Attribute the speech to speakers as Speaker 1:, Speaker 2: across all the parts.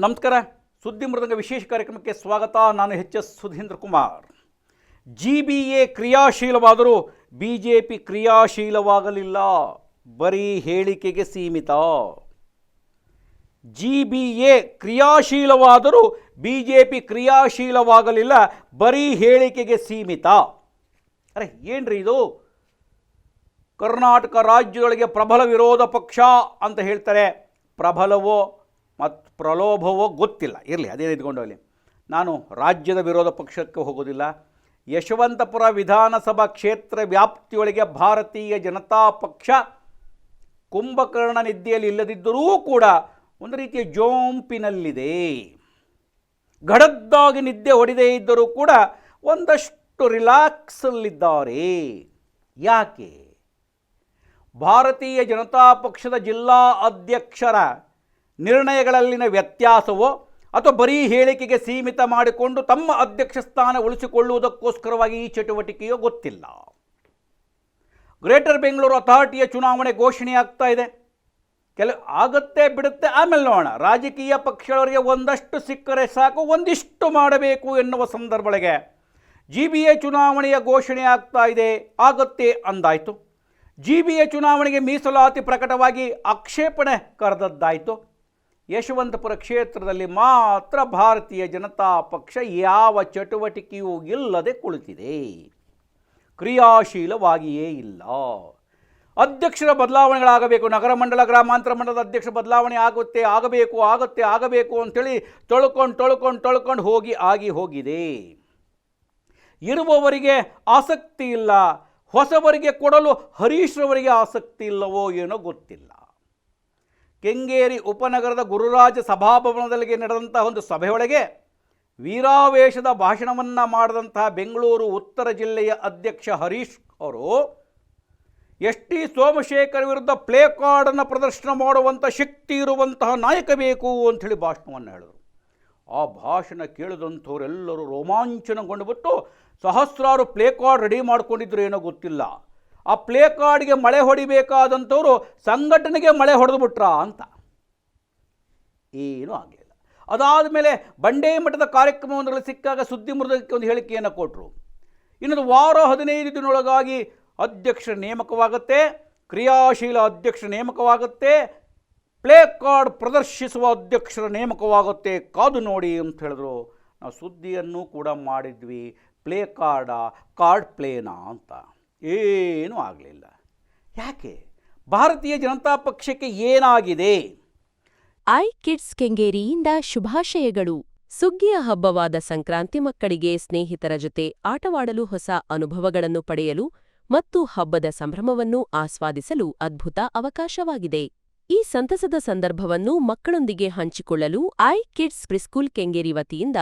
Speaker 1: ನಮಸ್ಕಾರ. ಸುದ್ದಿ ಮೃದಂಗ ವಿಶೇಷ ಕಾರ್ಯಕ್ರಮಕ್ಕೆ ಸ್ವಾಗತ. ನಾನು H S Sudheendra Kumar. G B A ಕ್ರಿಯಾಶೀಲವಾದರೂ B J P ಕ್ರಿಯಾಶೀಲವಾಗಲಿಲ್ಲ. ಬರೀ ಹೇಳಿಕೆಗೆ ಸೀಮಿತ. ಜಿ ಬಿ ಎ ಕ್ರಿಯಾಶೀಲವಾದರೂ ಬಿ ಜೆ ಪಿ ಕ್ರಿಯಾಶೀಲವಾಗಲಿಲ್ಲ. ಬರೀ ಹೇಳಿಕೆಗೆ ಸೀಮಿತ. ಅರೆ, ಏನ್ರಿ ಇದು? ಕರ್ನಾಟಕ ರಾಜ್ಯಗಳಿಗೆ ಪ್ರಬಲ ವಿರೋಧ ಪಕ್ಷ ಅಂತ ಹೇಳ್ತಾರೆ. ಪ್ರಬಲವೋ ಮತ್ತು ಪ್ರಲೋಭವೋ ಗೊತ್ತಿಲ್ಲ. ಇರಲಿ ಅದೇ ಇದ್ಕೊಂಡು ಹೋಗಲಿ. ನಾನು ರಾಜ್ಯದ ವಿರೋಧ ಪಕ್ಷಕ್ಕೆ ಹೋಗೋದಿಲ್ಲ ಯಶವಂತಪುರ ವಿಧಾನಸಭಾ ಕ್ಷೇತ್ರ ವ್ಯಾಪ್ತಿಯೊಳಗೆ ಭಾರತೀಯ ಜನತಾ ಪಕ್ಷ ಕುಂಭಕರ್ಣ ನಿದ್ದೆಯಲ್ಲಿ ಇಲ್ಲದಿದ್ದರೂ ಕೂಡ ಒಂದು ರೀತಿಯ ಜೋಂಪಿನಲ್ಲಿದೆ. ಗಡದ್ದಾಗಿ ನಿದ್ದೆ ಹೊಡೆದೇ ಇದ್ದರೂ ಕೂಡ ಒಂದಷ್ಟು ರಿಲ್ಯಾಕ್ಸಲ್ಲಿದ್ದಾರೆ. ಯಾಕೆ? ಭಾರತೀಯ ಜನತಾ ಪಕ್ಷದ ಜಿಲ್ಲಾ ಅಧ್ಯಕ್ಷರ ನಿರ್ಣಯಗಳಲ್ಲಿನ ವ್ಯತ್ಯಾಸವೋ ಅಥವಾ ಬರೀ ಹೇಳಿಕೆಗೆ ಸೀಮಿತ ಮಾಡಿಕೊಂಡು ತಮ್ಮ ಅಧ್ಯಕ್ಷ ಸ್ಥಾನ ಉಳಿಸಿಕೊಳ್ಳುವುದಕ್ಕೋಸ್ಕರವಾಗಿ ಈ ಚಟುವಟಿಕೆಯೋ ಗೊತ್ತಿಲ್ಲ. ಗ್ರೇಟರ್ ಬೆಂಗಳೂರು ಅಥಾರಿಟಿಯ ಚುನಾವಣೆ ಘೋಷಣೆ ಆಗ್ತಾ ಇದೆ. ಕೆಲ ಆಗತ್ತೆ ಬಿಡುತ್ತೆ, ಆಮೇಲೆ ನೋಡೋಣ. ರಾಜಕೀಯ ಪಕ್ಷಗಳಿಗೆ ಒಂದಷ್ಟು ಸಿಕ್ಕರೆ ಸಾಕು, ಒಂದಿಷ್ಟು ಮಾಡಬೇಕು ಎನ್ನುವ ಸಂದರ್ಭಗಳಿಗೆ ಜಿ ಬಿ ಎ ಚುನಾವಣೆಯ ಘೋಷಣೆ ಆಗ್ತಾ ಇದೆ. ಆಗತ್ತೆ ಅಂದಾಯಿತು. ಜಿ ಬಿ ಎ ಚುನಾವಣೆಗೆ ಮೀಸಲಾತಿ ಪ್ರಕಟವಾಗಿ ಆಕ್ಷೇಪಣೆ ಕರೆದದ್ದಾಯಿತು. ಯಶವಂತಪುರ ಕ್ಷೇತ್ರದಲ್ಲಿ ಮಾತ್ರ ಭಾರತೀಯ ಜನತಾ ಪಕ್ಷ ಯಾವ ಚಟುವಟಿಕೆಯೂ ಇಲ್ಲದೆ ಕುಳಿತಿದೆ. ಕ್ರಿಯಾಶೀಲವಾಗಿಯೇ ಇಲ್ಲ. ಅಧ್ಯಕ್ಷರ ಬದಲಾವಣೆಗಳಾಗಬೇಕು, ನಗರ ಮಂಡಲ, ಗ್ರಾಮಾಂತರ ಮಂಡಲದ ಅಧ್ಯಕ್ಷ ಬದಲಾವಣೆ ಆಗುತ್ತೆ, ಆಗಬೇಕು ಆಗುತ್ತೆ, ಆಗಬೇಕು ಅಂಥೇಳಿ ತೊಳ್ಕೊಂಡು ತೊಳ್ಕೊಂಡು ತೊಳ್ಕೊಂಡು ಹೋಗಿ, ಆಗಿ ಹೋಗಿದೆ. ಇರುವವರಿಗೆ ಆಸಕ್ತಿ ಇಲ್ಲ, ಹೊಸವರಿಗೆ ಕೊಡಲು ಹರೀಶ್ರವರಿಗೆ ಆಸಕ್ತಿ ಇಲ್ಲವೋ ಏನೋ ಗೊತ್ತಿಲ್ಲ. ಕೆಂಗೇರಿ ಉಪನಗರದ ಗುರುರಾಜ ಸಭಾಭವನದಲ್ಲಿ ನಡೆದಂತಹ ಒಂದು ಸಭೆಯೊಳಗೆ ವೀರಾವೇಶದ ಭಾಷಣವನ್ನು ಮಾಡಿದಂತಹ ಬೆಂಗಳೂರು ಉತ್ತರ ಜಿಲ್ಲೆಯ ಅಧ್ಯಕ್ಷ ಹರೀಶ್ ಅವರು ಎಸ್ ಟಿ ಸೋಮಶೇಖರ್ ವಿರುದ್ಧ ಪ್ಲೇ ಕಾರ್ಡನ್ನು ಪ್ರದರ್ಶನ ಮಾಡುವಂಥ ಶಕ್ತಿ ಇರುವಂತಹ ನಾಯಕ ಬೇಕು ಅಂಥೇಳಿ ಭಾಷಣವನ್ನು ಹೇಳಿದರು. ಆ ಭಾಷಣ ಕೇಳಿದಂಥವರೆಲ್ಲರೂ ರೋಮಾಂಚನಗೊಂಡುಬಿಟ್ಟು ಸಹಸ್ರಾರು ಪ್ಲೇ ಕಾರ್ಡ್ ರೆಡಿ ಮಾಡಿಕೊಂಡಿದ್ರು ಏನೋ ಗೊತ್ತಿಲ್ಲ. ಆ ಪ್ಲೇ ಕಾರ್ಡ್ಗೆ ಮಳೆ ಹೊಡಿಬೇಕಾದಂಥವ್ರು ಸಂಘಟನೆಗೆ ಮಳೆ ಹೊಡೆದು ಬಿಟ್ರ ಅಂತ. ಏನೂ ಆಗಲಿಲ್ಲ ಅದಾದ ಮೇಲೆ ಬಂಡೇ ಮಠದ ಕಾರ್ಯಕ್ರಮವೊಂದರಲ್ಲಿ ಸಿಕ್ಕಾಗ ಸುದ್ದಿ ಮೃದಕ್ಕೆ ಒಂದು ಹೇಳಿಕೆಯನ್ನು ಕೊಟ್ಟರು ಇನ್ನೊಂದು ವಾರ ಹದಿನೈದು ದಿನೊಳಗಾಗಿ ಅಧ್ಯಕ್ಷ ನೇಮಕವಾಗುತ್ತೆ, ಕ್ರಿಯಾಶೀಲ ಅಧ್ಯಕ್ಷ ನೇಮಕವಾಗುತ್ತೆ, ಪ್ಲೇ ಕಾರ್ಡ್ ಪ್ರದರ್ಶಿಸುವ ಅಧ್ಯಕ್ಷರ ನೇಮಕವಾಗುತ್ತೆ, ಕಾದು ನೋಡಿ ಅಂತ ಹೇಳಿದ್ರು. ನಾವು ಸುದ್ದಿಯನ್ನು ಕೂಡ ಮಾಡಿದ್ವಿ. ಪ್ಲೇ ಕಾರ್ಡ, ಕಾರ್ಡ್ ಪ್ಲೇನಾ ಅಂತ. ಏನೂ ಆಗಲಿಲ್ಲ. ಯಾಕೆ? ಭಾರತೀಯ ಜನತಾ ಪಕ್ಷಕ್ಕೆ ಏನಾಗಿದೆ?
Speaker 2: ಐ ಕಿಡ್ಸ್ ಕೆಂಗೇರಿಯಿಂದ ಶುಭಾಶಯಗಳು. ಸುಗ್ಗಿಯ ಹಬ್ಬವಾದ ಸಂಕ್ರಾಂತಿ ಮಕ್ಕಳಿಗೆ ಸ್ನೇಹಿತರ ಜೊತೆ ಆಟವಾಡಲು ಹೊಸ ಅನುಭವಗಳನ್ನು ಪಡೆಯಲು ಮತ್ತು ಹಬ್ಬದ ಸಂಭ್ರಮವನ್ನು ಆಸ್ವಾದಿಸಲು ಅದ್ಭುತ ಅವಕಾಶವಾಗಿದೆ. ಈ ಸಂತಸದ ಸಂದರ್ಭವನ್ನು ಮಕ್ಕಳೊಂದಿಗೆ ಹಂಚಿಕೊಳ್ಳಲು ಐ ಕಿಡ್ಸ್ ಪ್ರಿಸ್ಕೂಲ್ ಕೆಂಗೇರಿ ವತಿಯಿಂದ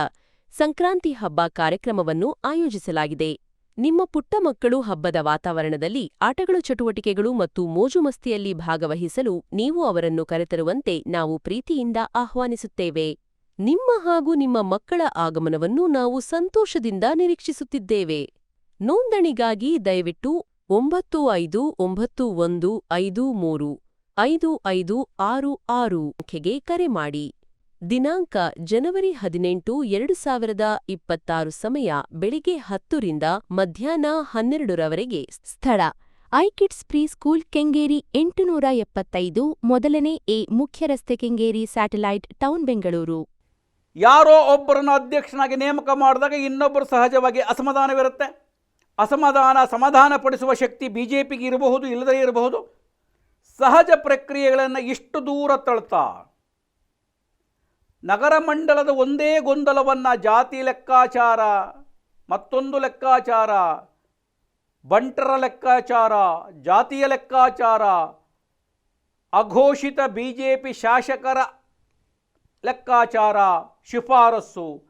Speaker 2: ಸಂಕ್ರಾಂತಿ ಹಬ್ಬ ಕಾರ್ಯಕ್ರಮವನ್ನು ಆಯೋಜಿಸಲಾಗಿದೆ. ನಿಮ್ಮ ಪುಟ್ಟ ಮಕ್ಕಳು ಹಬ್ಬದ ವಾತಾವರಣದಲ್ಲಿ ಆಟಗಳು, ಚಟುವಟಿಕೆಗಳು ಮತ್ತು ಮೋಜುಮಸ್ತಿಯಲ್ಲಿ ಭಾಗವಹಿಸಲು ನೀವು ಅವರನ್ನು ಕರೆತರುವಂತೆ ನಾವು ಪ್ರೀತಿಯಿಂದ ಆಹ್ವಾನಿಸುತ್ತೇವೆ. ನಿಮ್ಮ ಹಾಗೂ ನಿಮ್ಮ ಮಕ್ಕಳ ಆಗಮನವನ್ನು ನಾವು ಸಂತೋಷದಿಂದ ನಿರೀಕ್ಷಿಸುತ್ತಿದ್ದೇವೆ. ನೋಂದಣಿಗಾಗಿ ದಯವಿಟ್ಟು ಒಂಬತ್ತು ಐದು ಒಂಬತ್ತು ಒಂದು ಐದು ಮೂರು ಐದು ಐದು ಆರು ಆರು ಸಂಖ್ಯೆಗೆ ಕರೆ ಮಾಡಿ. ದಿನಾಂಕ ಜನವರಿ ಹದಿನೆಂಟು, ಎರಡು ಸಾವಿರದ ಇಪ್ಪತ್ತಾರು ಸಮಯ ಬೆಳಿಗ್ಗೆ ಹತ್ತರಿಂದ ಮಧ್ಯಾಹ್ನ ಹನ್ನೆರಡರವರೆಗೆ ಸ್ಥಳ. ಐಕಿಡ್ಸ್ ಪ್ರೀ ಸ್ಕೂಲ್ ಕೆಂಗೇರಿ ಎಂಟುನೂರ ಎಪ್ಪತ್ತೈದು, ಮೊದಲನೇ ಎ ಮುಖ್ಯ ರಸ್ತೆ ಕೆಂಗೇರಿ ಸ್ಯಾಟಲೈಟ್ ಟೌನ್, ಬೆಂಗಳೂರು.
Speaker 1: ಯಾರೋ ಒಬ್ಬರನ್ನು ಅಧ್ಯಕ್ಷನಾಗಿ ನೇಮಕ ಮಾಡಿದಾಗ ಇನ್ನೊಬ್ಬರು ಸಹಜವಾಗಿ ಅಸಮಾಧಾನವಿರುತ್ತೆ. ಅಸಮಾಧಾನ ಸಮಾಧಾನಪಡಿಸುವ ಶಕ್ತಿ ಬಿ ಜೆ ಪಿಗೆ ಇರಬಹುದು, ಇಲ್ಲದೇ ಇರಬಹುದು. ಸಹಜ ಪ್ರಕ್ರಿಯೆಗಳನ್ನು ಇಷ್ಟು ದೂರ ತಳ್ತಾ ನಗರ ಮಂಡಲದ ಒಂದೇ ಗೊಂದಲವನ್ನು ಜಾತಿ ಲೆಕ್ಕಾಚಾರ, ಮತ್ತೊಂದು ಲೆಕ್ಕಾಚಾರ, ಬಂಟರ ಲೆಕ್ಕಾಚಾರ, ಜಾತಿಯ ಲೆಕ್ಕಾಚಾರ, ಅಘೋಷಿತ ಬಿ ಜೆ ಪಿ ಶಾಸಕರ ಲೆಕ್ಕಾಚಾರ, ಶಿಫಾರಸ್ಸು.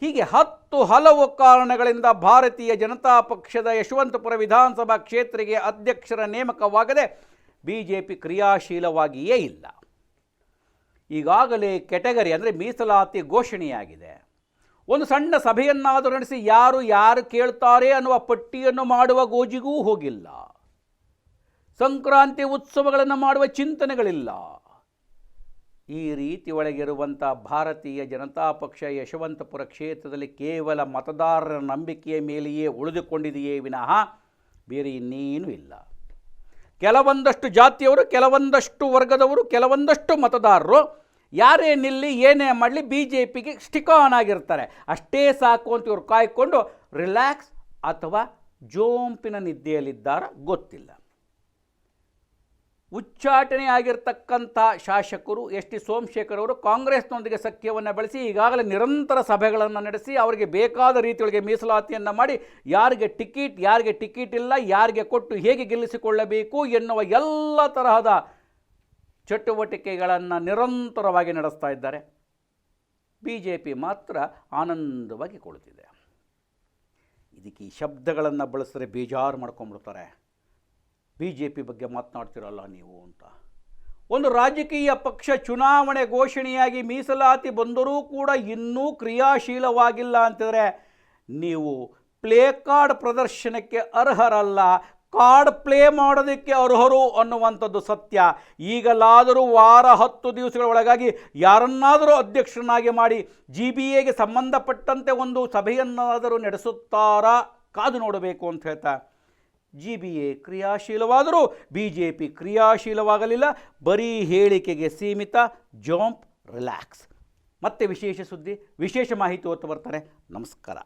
Speaker 1: ಹೀಗೆ ಹತ್ತು ಹಲವು ಕಾರಣಗಳಿಂದ ಭಾರತೀಯ ಜನತಾ ಪಕ್ಷದ ಯಶವಂತಪುರ ವಿಧಾನಸಭಾ ಕ್ಷೇತ್ರಕ್ಕೆ ಅಧ್ಯಕ್ಷರ ನೇಮಕವಾಗದೆ ಬಿ ಜೆ ಪಿ ಕ್ರಿಯಾಶೀಲವಾಗಿಯೇ ಇಲ್ಲ. ಈಗಾಗಲೇ ಕೆಟಗರಿ ಅಂದರೆ ಮೀಸಲಾತಿ ಘೋಷಣೆಯಾಗಿದೆ. ಒಂದು ಸಣ್ಣ ಸಭೆಯನ್ನಾದರೂ ನಡೆಸಿ ಯಾರು ಯಾರು ಕೇಳ್ತಾರೆ ಅನ್ನುವ ಪಟ್ಟಿಯನ್ನು ಮಾಡುವ ಗೋಜಿಗೂ ಹೋಗಿಲ್ಲ. ಸಂಕ್ರಾಂತಿ ಉತ್ಸವಗಳನ್ನು ಮಾಡುವ ಚಿಂತನೆಗಳಿಲ್ಲ. ಈ ರೀತಿ ಒಳಗಿರುವಂಥ ಭಾರತೀಯ ಜನತಾ ಪಕ್ಷ ಯಶವಂತಪುರ ಕ್ಷೇತ್ರದಲ್ಲಿ ಕೇವಲ ಮತದಾರರ ನಂಬಿಕೆಯ ಮೇಲೆಯೇ ಉಳಿದುಕೊಂಡಿದೆಯೇ ವಿನಃ ಬೇರೆ ಇನ್ನೇನೂ ಇಲ್ಲ. ಕೆಲವೊಂದಷ್ಟು ಜಾತಿಯವರು, ಕೆಲವೊಂದಷ್ಟು ವರ್ಗದವರು, ಕೆಲವೊಂದಷ್ಟು ಮತದಾರರು ಯಾರೇ ನಿಲ್ಲಿ ಏನೇ ಮಾಡಲಿ ಬಿ ಜೆ ಪಿಗೆ ಸ್ಟಿಕ್ ಆಗಿರ್ತಾರೆ. ಅಷ್ಟೇ ಸಾಕು ಅಂತ ಇವರು ಕಾಯ್ಕೊಂಡು ರಿಲ್ಯಾಕ್ಸ್ ಅಥವಾ ಜೋಂಪಿನ ನಿದ್ದೆಯಲ್ಲಿದ್ದಾರ ಗೊತ್ತಿಲ್ಲ. ಉಚ್ಚಾಟನೆ ಆಗಿರ್ತಕ್ಕಂಥ ಶಾಸಕರು ಎಸ್ ಟಿ ಸೋಮಶೇಖರ್ ಅವರು ಕಾಂಗ್ರೆಸ್ನೊಂದಿಗೆ ಸಖ್ಯವನ್ನು ಬೆಳೆಸಿ ಈಗಾಗಲೇ ನಿರಂತರ ಸಭೆಗಳನ್ನು ನಡೆಸಿ ಅವರಿಗೆ ಬೇಕಾದ ರೀತಿಯೊಳಗೆ ಮೀಸಲಾತಿಯನ್ನು ಮಾಡಿ ಯಾರಿಗೆ ಟಿಕೆಟ್ ಯಾರಿಗೆ ಟಿಕೆಟ್ ಇಲ್ಲ, ಯಾರಿಗೆ ಕೊಟ್ಟು ಹೇಗೆ ಗೆಲ್ಲಿಸಿಕೊಳ್ಳಬೇಕು ಎನ್ನುವ ಎಲ್ಲ ತರಹದ ಚಟುವಟಿಕೆಗಳನ್ನು ನಿರಂತರವಾಗಿ ನಡೆಸ್ತಾ ಇದ್ದಾರೆ. ಬಿ ಜೆ ಪಿ ಮಾತ್ರ ಆನಂದವಾಗಿ ಕೊಡುತ್ತಿದೆ ಇದಕ್ಕೆ ಈ ಶಬ್ದಗಳನ್ನು ಬಳಸಿದ್ರೆ ಬೇಜಾರು ಮಾಡ್ಕೊಂಡ್ಬಿಡ್ತಾರೆ. ಬಿ ಜೆ ಪಿ ಬಗ್ಗೆ ಮಾತನಾಡ್ತಿರಲ್ಲ ನೀವು ಅಂತ. ಒಂದು ರಾಜಕೀಯ ಪಕ್ಷ ಚುನಾವಣೆ ಘೋಷಣೆಯಾಗಿ ಮೀಸಲಾತಿ ಬಂದರೂ ಕೂಡ ಇನ್ನೂ ಕ್ರಿಯಾಶೀಲವಾಗಿಲ್ಲ ಅಂತಿದ್ರೆ ನೀವು ಪ್ಲೇ ಕಾರ್ಡ್ ಪ್ರದರ್ಶನಕ್ಕೆ ಅರ್ಹರಲ್ಲ, ಕಾರ್ಡ್ ಪ್ಲೇ ಮಾಡೋದಕ್ಕೆ ಅರ್ಹರು ಅನ್ನುವಂಥದ್ದು ಸತ್ಯ. ಈಗಲಾದರೂ ವಾರ ಹತ್ತು ದಿವಸಗಳ ಒಳಗಾಗಿ ಯಾರನ್ನಾದರೂ ಅಧ್ಯಕ್ಷರನ್ನಾಗಿ ಮಾಡಿ ಜಿ ಬಿ ಎಗೆ ಸಂಬಂಧಪಟ್ಟಂತೆ ಒಂದು ಸಭೆಯನ್ನಾದರೂ ನಡೆಸುತ್ತಾರಾ? ಕಾದು ನೋಡಬೇಕು ಅಂತ ಹೇಳ್ತಾ. ಜಿ ಬಿ ಎ ಕ್ರಿಯಾಶೀಲವಾದರೂ ಬಿ ಜೆ ಪಿ ಕ್ರಿಯಾಶೀಲವಾಗಲಿಲ್ಲ. ಬರೀ ಹೇಳಿಕೆಗೆ ಸೀಮಿತ, ಜಾಂಪ್, ರಿಲ್ಯಾಕ್ಸ್. ಮತ್ತೆ ವಿಶೇಷ ಸುದ್ದಿ, ವಿಶೇಷ ಮಾಹಿತಿ ಹೊತ್ತು ಬರ್ತಾರೆ. ನಮಸ್ಕಾರ.